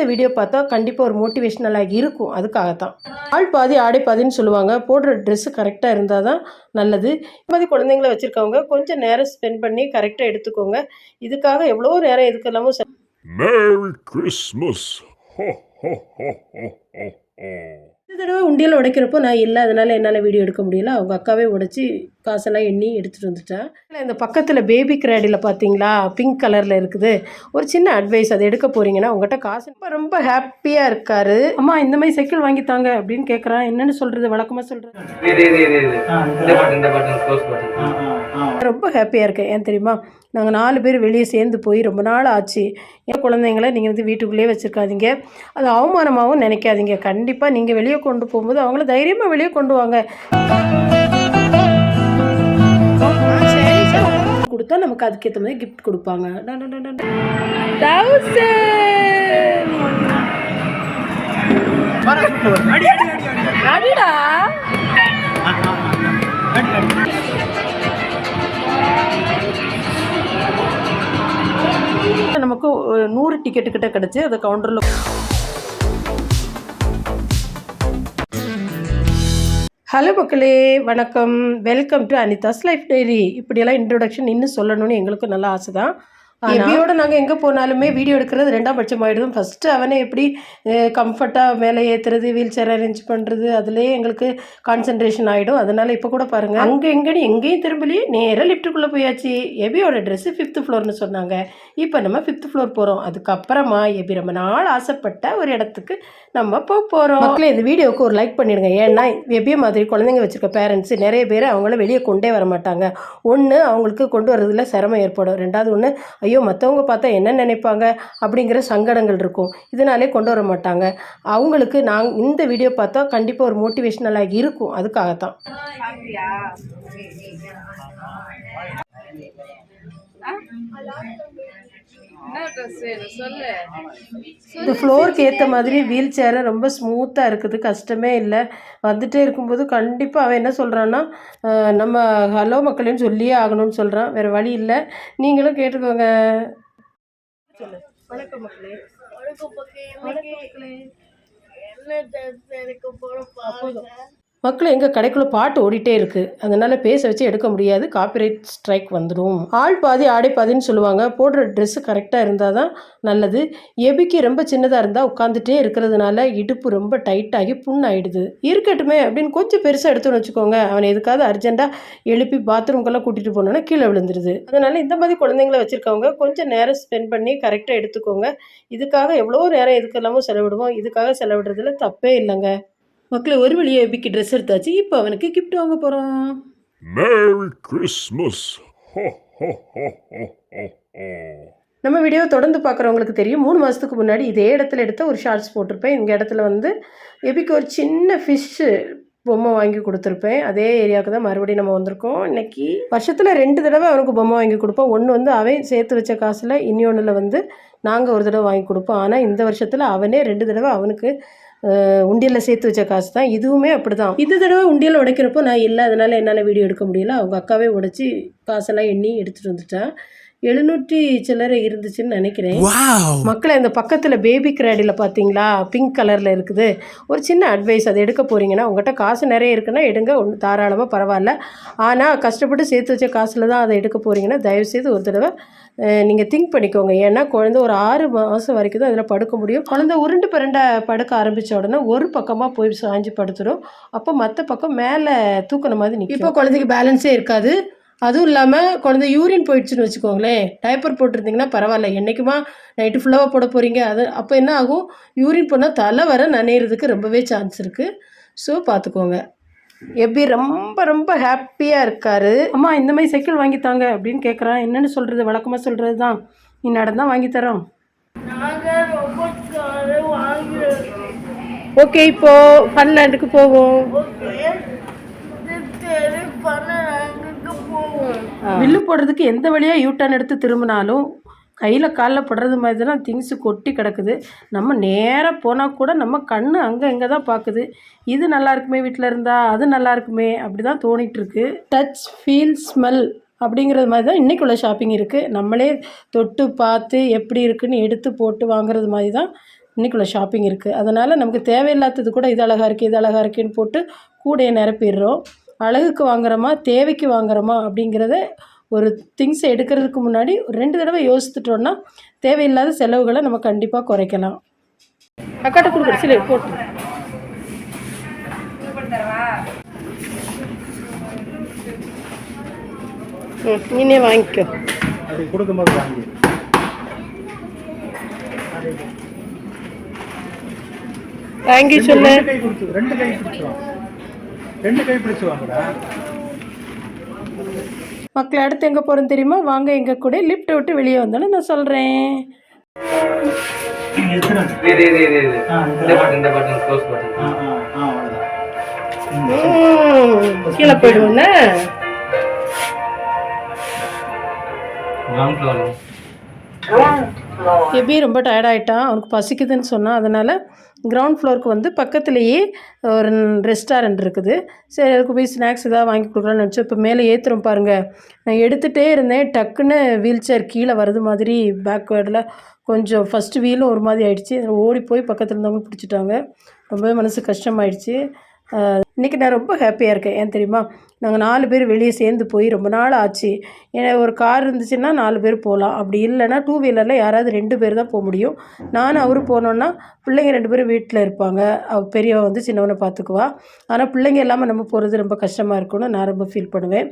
இந்த வீடியோ பார்த்தா கண்டிப்பாக ஒரு மோட்டிவேஷ்னலாக இருக்கும். அதுக்காகத்தான். ஆள் பாதி ஆடை பாதின்னு சொல்லுவாங்க. போடுற ட்ரெஸ்ஸு கரெக்டாக இருந்தால் தான் நல்லது. பாதி குழந்தைங்கள வச்சுருக்கவங்க கொஞ்சம் நேரம் ஸ்பெண்ட் பண்ணி கரெக்டாக எடுத்துக்கோங்க. இதுக்காக எவ்வளோ நேரம் எதுக்கு இல்லாமல் செ- Merry தடவை உண்டியல் உடைக்கிறப்போ நான் இல்லை அதனால் என்னால் வீடியோ எடுக்க முடியல. அவங்க அக்காவே உடைச்சி காசெல்லாம் எண்ணி எடுத்துகிட்டு வந்துட்டேன் இல்ல, இந்த பக்கத்தில் பேபி கிராடியில் பார்த்தீங்களா பிங்க் கலரில் இருக்குது. ஒரு சின்ன அட்வைஸ் அதை எடுக்க போகிறீங்கன்னா உங்கள்கிட்ட காசு ரொம்ப ரொம்ப ஹாப்பியாக இருக்காரு. அம்மா இந்த மாதிரி சைக்கிள் வாங்கித்தாங்க அப்படின்னு கேட்குறான் என்னன்னு சொல்கிறது வழக்கமாக சொல்கிறேன் ரொம்ப ஹாப்பியாக இருக்கேன். ஏன் தெரியுமா? நாங்கள் நாலு பேர் வெளியே சேர்ந்து போய் ரொம்ப நாள் ஆச்சு. என் குழந்தைங்கள நீங்கள் வந்து வீட்டுக்குள்ளேயே வச்சுருக்காதீங்க. அது அவமானமாகவும் நினைக்காதீங்க. கண்டிப்பாக நீங்கள் வெளியே கொண்டு போகும்போது அவங்கள தைரியமாக வெளியே கொண்டு வாங்க. கொடுத்தா நமக்கு அதுக்கேற்ற மாதிரி கிஃப்ட் கொடுப்பாங்க. அடிடா. நூறு டிக்கெட்டு கிட்ட கிடச்சி அதை கவுண்டரில் ஹலோ மக்களே வணக்கம். Welcome to Anitha's life diary இப்படியெல்லாம் இன்ட்ரொடக்ஷன் இன்னும் சொல்லணும்னு எங்களுக்கும் நல்ல ஆசை தான் எபியோட நாங்கள் எங்கே போனாலுமே வீடியோ எடுக்கிறது ரெண்டாம் பட்சம் ஆகிடுதும் ஃபஸ்ட்டு அவனே எப்படி கம்ஃபர்ட்டாக மேலே ஏற்றுறது வீல் சேர் அரேஞ்ச் பண்ணுறது அதுலேயே எங்களுக்கு கான்சன்ட்ரேஷன் ஆகிடும் அதனால் இப்போ கூட பாருங்கள் அங்கே எங்கேன்னு எங்கேயும் திரும்பலையே நேராக லிஃப்ட்டுக்குள்ளே போயாச்சு. எபியோட ட்ரெஸ்ஸு ஃபிஃப்த்து ஃப்ளோர்னு சொன்னாங்க. இப்போ நம்ம ஃபிஃப்த் ஃப்ளோர் போகிறோம் அதுக்கப்புறமா எபி ரொம்ப நாள் ஆசைப்பட்ட ஒரு இடத்துக்கு நம்ம போக போகிறோம் மக்களே இந்த வீடியோவுக்கு ஒரு லைக் பண்ணிடுங்க. ஏன்னா எபிய மாதிரி குழந்தைங்க வச்சுருக்க பேரண்ட்ஸ் நிறைய பேர் அவங்கள வெளியே கொண்டே வர மாட்டாங்க. ஒன்று அவங்களுக்கு கொண்டு வரதுல சிரமம் ஏற்படும். ரெண்டாவது ஒன்று ஐயோ மற்றவங்க பார்த்தா என்ன நினைப்பாங்க? அப்படிங்கிற சங்கடங்கள் இருக்கும். இதனாலே கொண்டு வர மாட்டாங்க. அவங்களுக்கு நான் இந்த வீடியோ பார்த்தா கண்டிப்பாக ஒரு மோட்டிவேஷ்னலாக இருக்கும். அதுக்காகத்தான். என்ன இந்த ஃப்ளோருக்கு ஏற்ற மாதிரி வீல் சேரை ரொம்ப ஸ்மூத்தாக இருக்குது கஷ்டமே இல்லை. வந்துட்டே இருக்கும்போது கண்டிப்பாக அவன் என்ன சொல்கிறான்னா நம்ம ஹலோ மக்களேன்னு சொல்லியே ஆகணும்னு சொல்கிறான் வேறு வழி இல்லை. நீங்களும் கேட்டுக்கோங்க. சொல்லு. வணக்கம் மக்களே. மக்கள். மக்கள் எங்கள் கடைக்குள்ளே பாட்டு ஓடிட்டே இருக்குது அதனால் பேச வச்சு எடுக்க முடியாது. காப்பிரைட் ஸ்ட்ரைக் வந்துடும் ஆள் பாதி ஆடை பாதின்னு சொல்லுவாங்க. போடுற ட்ரெஸ்ஸு கரெக்டாக இருந்தால் தான் நல்லது. எபிக்கு ரொம்ப சின்னதாக இருந்தால் உட்காந்துட்டே இருக்கிறதுனால இடுப்பு ரொம்ப டைட்டாகி புண்ணாயிடுது. இருக்கட்டுமே அப்படின்னு கொஞ்சம் பெருசாக எடுத்துன்னு வச்சுக்கோங்க. அவனை எதுக்காவது அர்ஜென்ட்டாக எழுப்பி பாத்ரூம்க்கெல்லாம் கூட்டிகிட்டு போனோன்னா கீழே விழுந்துருது. அதனால் இந்த மாதிரி குழந்தைங்கள வச்சுருக்கவங்க கொஞ்சம் நேரம் ஸ்பெண்ட் பண்ணி கரெக்டாக எடுத்துக்கோங்க. இதுக்காக எவ்வளோ நேரம் எதுக்கு செலவிடுவோம். இதுக்காக செலவிடுறதுல தப்பே இல்லைங்க. மக்களே ஒரு வழியை எபிக்கு ட்ரெஸ் எடுத்தாச்சு? இப்போ அவனுக்கு கிஃப்ட் வாங்க போகிறோம் ho, ho. நம்ம வீடியோ தொடர்ந்து பார்க்குறவங்களுக்கு தெரியும். மூணு மாதத்துக்கு முன்னாடி இதே இடத்துல எடுத்த ஒரு ஷார்ட்ஸ் போட்டிருப்பேன். இந்த இடத்துல வந்து எபிக்கு ஒரு சின்ன ஃபிஷ்ஷு பொம்மை வாங்கி கொடுத்துருப்பேன். அதே ஏரியாவுக்கு தான் மறுபடியும் நம்ம வந்திருக்கோம். இன்னைக்கு வருஷத்தில் ரெண்டு தடவை அவனுக்கு பொம்மை வாங்கி கொடுப்போம். ஒன்று வந்து அவன் சேர்த்து வச்ச காசில் இன்னொன்றில் வந்து நாங்கள் ஒரு தடவை வாங்கி கொடுப்போம். ஆனால் இந்த வருஷத்தில் அவனே ரெண்டு தடவை அவனுக்கு உண்டியலில் சேர்த்து வச்ச காசு தான் இதுவுமே அப்படி தான் இந்த தடவை உண்டியல் உடைக்கிறப்போ நான் இல்லை அதனால் என்னால் வீடியோ எடுக்க முடியல. அவங்க அக்காவே உடைச்சி காசெல்லாம் எண்ணி எடுத்துகிட்டு வந்துட்டேன். எழுநூற்றி சில்லறை இருந்துச்சுன்னு நினைக்கிறேன். மக்களை இந்த பக்கத்தில் பேபி கிராடியில் பார்த்தீங்களா பிங்க் கலரில் இருக்குது. ஒரு சின்ன அட்வைஸ் அதை எடுக்க போகிறீங்கன்னா உங்கள்கிட்ட காசு நிறைய இருக்குன்னா எடுங்க. ஒன்று தாராளமாக பரவாயில்ல. ஆனால் கஷ்டப்பட்டு சேர்த்து வச்ச காசில் தான் அதை எடுக்க போகிறீங்கன்னா தயவுசெய்து ஒரு தடவை நீங்கள் திங்க் பண்ணிக்கோங்க. ஏன்னா குழந்தை ஒரு ஆறு மாதம் வரைக்கும் தான் அதில் படுக்க முடியும். குழந்தை உருண்டு பிறண்ட படுக்க ஆரம்பித்த உடனே ஒரு பக்கமாக போய் சாஞ்சு படுத்துடும் அப்போ மற்ற பக்கம் மேலே தூக்கின மாதிரி நிற்கும் இப்போ குழந்தைக்கு பேலன்ஸே இருக்காது. அதுவும் இல்லாமல் குழந்தை யூரின் போயிடுச்சுன்னு வச்சுக்கோங்களேன். டைப்பர் போட்டிருந்தீங்கன்னா பரவாயில்ல. என்றைக்குமா நைட்டு ஃபுல்லாக போட போகிறீங்க அது அப்போ என்ன ஆகும்? யூரின் போனால் தலை வர நனையிறதுக்கு ரொம்பவே சான்ஸ் இருக்குது ஸோ பார்த்துக்கோங்க எப்படி ரொம்ப ரொம்ப ஹாப்பியாக இருக்காரு. அம்மா இந்த மாதிரி சைக்கிள் வாங்கித்தாங்க அப்படின்னு கேட்குறான் என்னென்னு சொல்கிறது வழக்கமாக சொல்கிறது தான் நீ நடந்தால் வாங்கி தரோம். ஓகே இப்போ ஃபன்லேண்டுக்கு போவோம். வில்லு போடுறதுக்கு எந்த வழியாக யூட்டர்ன் எடுத்து திரும்பினாலும் கையில் காலில் படுறது மாதிரி தான் திங்ஸு கொட்டி கிடக்குது. நம்ம நேராக போனால் கூட நம்ம கண் அங்கே இங்கே தான் பார்க்குது இது நல்லா இருக்குமே வீட்டில் இருந்தால் அது நல்லா இருக்குமே அப்படி தான் தோணிகிட்ருக்கு டச் ஃபீல் ஸ்மெல் அப்படிங்கிறது மாதிரி தான் இன்றைக்குள்ள ஷாப்பிங் இருக்குது நம்மளே தொட்டு பார்த்து எப்படி இருக்குன்னு எடுத்து போட்டு வாங்குறது மாதிரி தான் இன்னைக்குள்ள ஷாப்பிங் இருக்குது அதனால் நமக்கு தேவையில்லாதது கூட இது அழகாக இருக்குது இது அழகாக இருக்குன்னு போட்டு கூடையை நிரப்பிடுறோம். அழகுக்கு வாங்குறோமா தேவைக்கு வாங்குறோமா அப்படிங்கிறத ஒரு திங்ஸை எடுக்கிறதுக்கு முன்னாடி ஒரு ரெண்டு தடவை யோசித்துட்டோன்னா தேவையில்லாத செலவுகளை நம்ம கண்டிப்பாக குறைக்கலாம். அக்காட்ட கொடுக்குற சில போட்டு நீனே வாங்கிக்கோ. கொடுக்கும்போது வாங்கி. வாங்கி சொல்லு. ரெண்டு கை கொடுத்து ரெண்டு கை பிடிச்சு வாங்கடா. மக்களை அடுத்து எங்கே போகிறோம் தெரியுமா? வாங்க எங்கள் கூட லிஃப்ட் விட்டு வெளியே வந்தோன்னு நான் சொல்கிறேன் எத்தனை இது இது இது இது. ஆ, இந்த பட்டன் இந்த பட்டன் க்ளோஸ் பட்டன் ஆ ஆ ஆ அவ்வளோதான் கீழே கிரவுண்ட் ஃப்ளோர் எபி ரொம்ப டயர்டாயிட்டான் அவனுக்கு பசிக்குதுன்னு சொன்னான். அதனால் கிரவுண்ட் ஃப்ளோருக்கு வந்து பக்கத்துலேயே ஒரு ரெஸ்டாரண்ட் இருக்குது. சரி அதுக்கு போய் ஸ்நாக்ஸ் ஏதாவது வாங்கி கொடுக்கலாம்னு நினச்சோம் இப்போ மேலே ஏற்றுறோம் பாருங்கள் நான் எடுத்துகிட்டே இருந்தேன். டக்குன்னு வீல் சேர் கீழே வரது மாதிரி பேக்வேர்டில் கொஞ்சம் ஃபஸ்ட்டு வீலும் ஒரு மாதிரி ஆயிடுச்சு. ஓடி போய் பக்கத்தில் இருந்தவங்க பிடிச்சிட்டாங்க. ரொம்பவே மனசு கஷ்டமாயிடுச்சு. இன்றைக்கி நான் ரொம்ப ஹாப்பியாக இருக்கேன். ஏன் தெரியுமா? நாங்கள் நாலு பேர் வெளியே சேர்ந்து போய் ரொம்ப நாள் ஆச்சு. ஏன்னா ஒரு கார் இருந்துச்சுன்னா நாலு பேர் போகலாம் அப்படி இல்லைன்னா டூ வீலரில் யாராவது ரெண்டு பேர் தான் போக முடியும். நான் அவரும் போனோன்னா பிள்ளைங்க ரெண்டு பேரும் வீட்டில் இருப்பாங்க. அவ பெரியவ வந்து சின்னவனை பார்த்துக்குவா ஆனால் பிள்ளைங்க இல்லாமல் நம்ம போகிறது ரொம்ப கஷ்டமாக இருக்கும்னு நான் ரொம்ப ஃபீல் பண்ணுவேன்.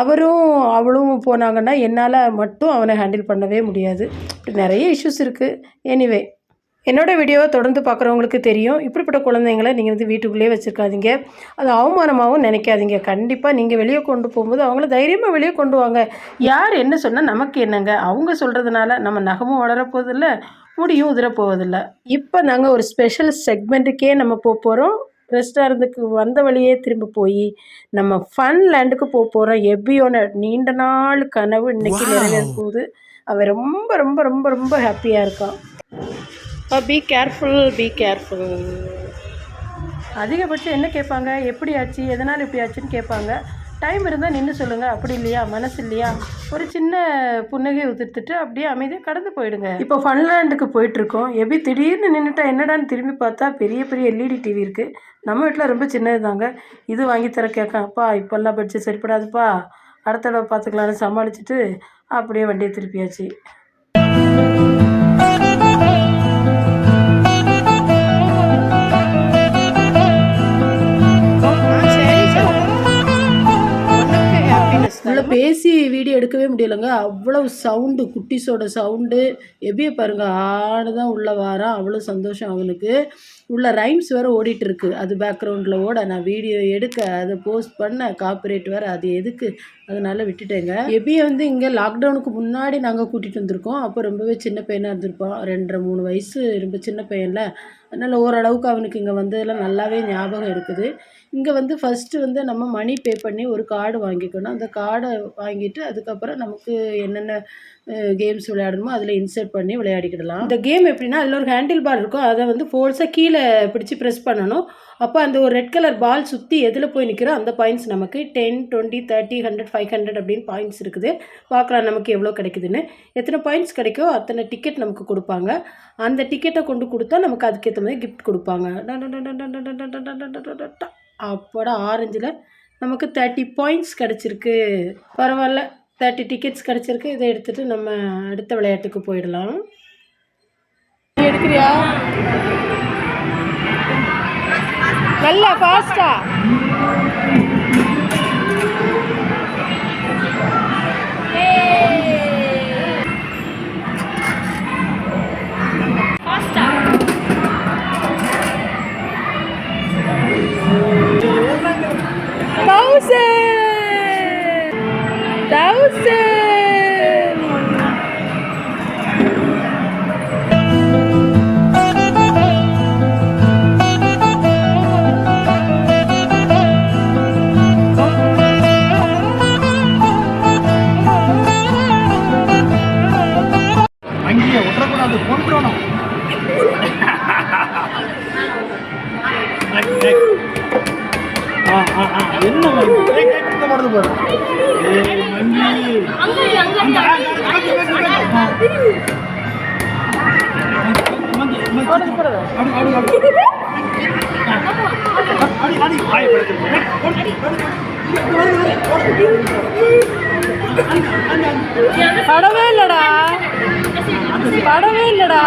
அவரும் அவளும் போனாங்கன்னா என்னால் மட்டும் அவனை ஹேண்டில் பண்ணவே முடியாது. இப்படி நிறைய இஷ்யூஸ் இருக்குது எனிவே என்னோட வீடியோவை தொடர்ந்து பார்க்குறவங்களுக்கு தெரியும். இப்படிப்பட்ட குழந்தைங்கள நீங்கள் வந்து வீட்டுக்குள்ளேயே வச்சுருக்காதீங்க. அது அவமானமாகவும் நினைக்காதீங்க. கண்டிப்பாக நீங்கள் வெளியே கொண்டு போகும்போது அவங்கள தைரியமாக வெளியே கொண்டு வாங்க. யார் என்ன சொன்னால் நமக்கு என்னங்க? அவங்க சொல்கிறதுனால நம்ம நகமும் வளரப்போதில்ல முடியும் உதிரப்போவதில்லை இப்போ நாங்கள் ஒரு ஸ்பெஷல் செக்மெண்ட்டுக்கே நம்ம போக போகிறோம் ரெஸ்டாரண்ட்டுக்கு வந்த வழியே திரும்ப போய் நம்ம ஃபன் லேண்டுக்கு போக போகிறோம் எப்பியோட நீண்ட நாள் கனவு இன்னைக்கு நிறைவேற போகுது அவன் ரொம்ப ரொம்ப ரொம்ப ரொம்ப ஹாப்பியாக இருக்கான் பி கேர்ஃபுல் பி கேர்ஃபுல் அதிகபட்சம் என்ன கேட்பாங்க? எப்படி ஆச்சு எதனால் இப்படி ஆச்சுன்னு கேட்பாங்க. டைம் இருந்தால் நின்று சொல்லுங்கள் அப்படி இல்லையா? மனசு இல்லையா? ஒரு சின்ன புன்னகை உதிர்த்துட்டு அப்படியே அமைதியாக கடந்து போயிடுங்க. இப்போ ஃபன்லேண்டுக்கு போயிட்டுருக்கோம். எப்படி திடீர்னு நின்றுட்டா என்னடான்னு திரும்பி பார்த்தா பெரிய பெரிய எல்இடி டிவி இருக்குது நம்ம வீட்டில் ரொம்ப சின்னது தாங்க. இது வாங்கி தர கேட்கேன் இப்போல்லாம் பட்ஜெட் சரிப்படாதுப்பா. அடுத்த தடவை பார்த்துக்கலான்னு சமாளிச்சுட்டு அப்படியே வண்டியை திருப்பியாச்சு. உள்ள பேசி வீடியோ எடுக்கவே முடியலைங்க. அவ்வளவு சவுண்டு குட்டிஸோட சவுண்டு எப்படியே பாருங்க ஆடு தான் உள்ள வாரான். அவ்வளோ சந்தோஷம் அவனுக்கு. உள்ள ரைம்ஸ் வேறு ஓடிட்டு இருக்கு அது பேக்ரவுண்டில் ஓட நான் வீடியோ எடுக்க அதை போஸ்ட் பண்ண காப்பரேட் வேறு அது எதுக்கு? அதனால விட்டுட்டேங்க. எபியை வந்து இங்கே லாக்டவுனுக்கு முன்னாடி நாங்கள் கூட்டிகிட்டு வந்திருக்கோம். அப்போ ரொம்பவே சின்ன பையனாக இருந்திருப்போம் ரெண்டரை மூணு வயசு ரொம்ப சின்ன பையன்ல. அதனால் ஓரளவுக்கு அவனுக்கு இங்கே வந்ததெல்லாம் நல்லாவே ஞாபகம் இருக்குது. இங்கே வந்து ஃபஸ்ட்டு வந்து நம்ம மணி பே பண்ணி ஒரு கார்டு வாங்கிக்கணும். அந்த கார்டை வாங்கிட்டு அதுக்கப்புறம் நமக்கு என்னென்ன கேம்ஸ் விளையாடணுமோ அதில் இன்சர்ட் பண்ணி விளையாடிக்கிடலாம். இந்த கேம் எப்படின்னா அதில் ஒரு ஹேண்டில் பார் இருக்கும். அதை வந்து ஃபோர்ஸாக கீழே பிடிச்சி ப்ரெஸ் பண்ணணும். அப்போ அந்த ஒரு ரெட் கலர் பால் சுற்றி எதில் போய் நிற்கிறோ அந்த பாயிண்ட்ஸ் நமக்கு ten twenty thirty hundred five hundred அப்படின்னு பாயிண்ட்ஸ் இருக்குது. பார்க்கலாம் நமக்கு எவ்வளோ கிடைக்குதுன்னு. எத்தனை பாயிண்ட்ஸ் கிடைக்கோ அத்தனை டிக்கெட் நமக்கு கொடுப்பாங்க. அந்த டிக்கெட்டை கொண்டு கொடுத்தா நமக்கு அதுக்கேற்ற மாதிரி கிஃப்ட் கொடுப்பாங்க. அப்போட ஆரஞ்சில் நமக்கு தேர்ட்டி பாயிண்ட்ஸ் கிடச்சிருக்கு. பரவாயில்ல. தேர்ட்டி டிக்கெட்ஸ் கிடச்சிருக்கு. இதை எடுத்துகிட்டு நம்ம அடுத்த விளையாட்டுக்கு போயிடலாம். எடுக்கிறியா? நல்லா ஃபாஸ்ட்டாக வருது, வருது, போடு. படவே இல்லடா. படவே இல்லடா.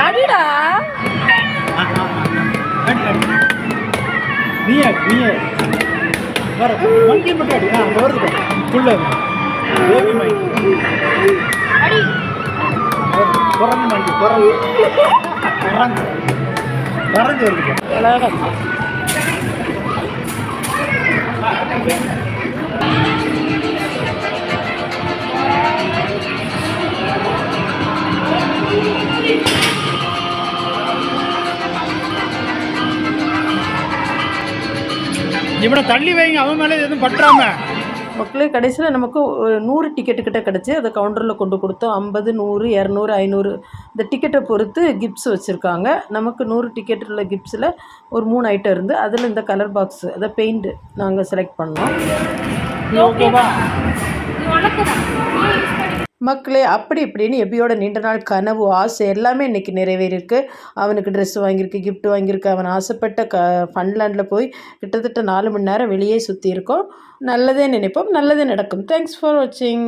அடிடா ஆ, ஆ, ஆ. அடி அடி நீ அடி நீ அடி வர மங்கி மட்டும் அடி ஆ வருது. புள்ள பேபி மங்கி குரங்கு மங்கி குரங்கு குரங்கு குரங்கு வருது. அழகா இவனை தள்ளி வைங்க அவன் மேலே எதுவும் பற்றாம. மக்களே கடைசியில் நமக்கு ஒரு நூறு டிக்கெட்டு கிட்ட கிடச்சி அதை கவுண்டரில் கொண்டு கொடுத்தோம் ஐம்பது நூறு இரநூறு ஐநூறு இந்த டிக்கெட்டை பொறுத்து கிஃப்ட்ஸ் வச்சுருக்காங்க. நமக்கு நூறு டிக்கெட் உள்ள கிஃப்ட்ஸில் ஒரு மூணு ஐட்டம் இருந்து அதில் இந்த கலர் பாக்ஸு அதை பெயிண்ட் நாங்கள் செலக்ட் பண்ணோம். ஓகேவா மக்களே அப்படி இப்படின்னு எபியோட நீண்ட நாள் கனவு ஆசை எல்லாமே இன்றைக்கி நிறைவேறியிருக்கு. அவனுக்கு ட்ரெஸ் வாங்கியிருக்கு கிஃப்ட் வாங்கியிருக்கு. அவன் ஆசைப்பட்ட க ஃபன்லேண்டில் போய் கிட்டத்தட்ட நாலு மணி நேரம் வெளியே சுற்றி இருக்கோம் நல்லதே நினைப்போம் நல்லதே நடக்கும். தேங்க்ஸ் ஃபார் வாட்சிங்